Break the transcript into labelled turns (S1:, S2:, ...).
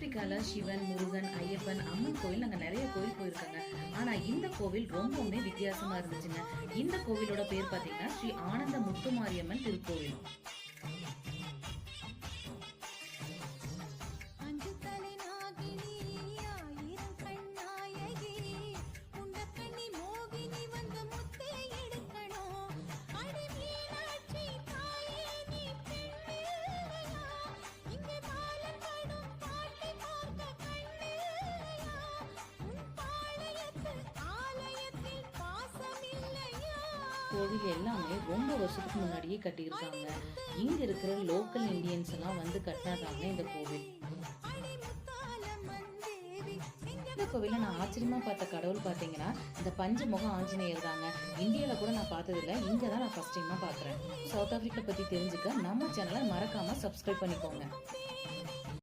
S1: ஆப்பிரிக்கால சிவன் முருகன் ஐயப்பன் அம்மன் கோயில் நாங்க நிறைய கோயில் போயிருக்காங்க. ஆனா இந்த கோவில் ரொம்பவுமே வித்தியாசமா இருந்துச்சுங்க. இந்த கோவிலோட பேர் பாத்தீங்கன்னா ஸ்ரீ ஆனந்த முத்துமாரியம்மன் திருக்கோவில். கோவில் எல்லாமே ரொம்ப வருஷத்துக்கு முன்னாடியே கட்டியிருக்காங்க. இங்கே இருக்கிற லோக்கல் இந்தியன்ஸ் எல்லாம் வந்து கட்டினதாங்க இந்த கோவில். இந்த கோவிலில் நான் ஆச்சரியமாக பார்த்த கடவுள் பார்த்தீங்கன்னா இந்த பஞ்சமுக ஆஞ்சநேயர் தாங்க. இந்தியாவில் கூட நான் பார்த்ததில்ல. இங்கே தான் நான் ஃபர்ஸ்ட் டைமாக பார்க்குறேன். சவுத் ஆஃப்ரிக்கா பற்றி தெரிஞ்சுக்க நம்ம சேனலை மறக்காமல் சப்ஸ்கிரைப் பண்ணிக்கோங்க.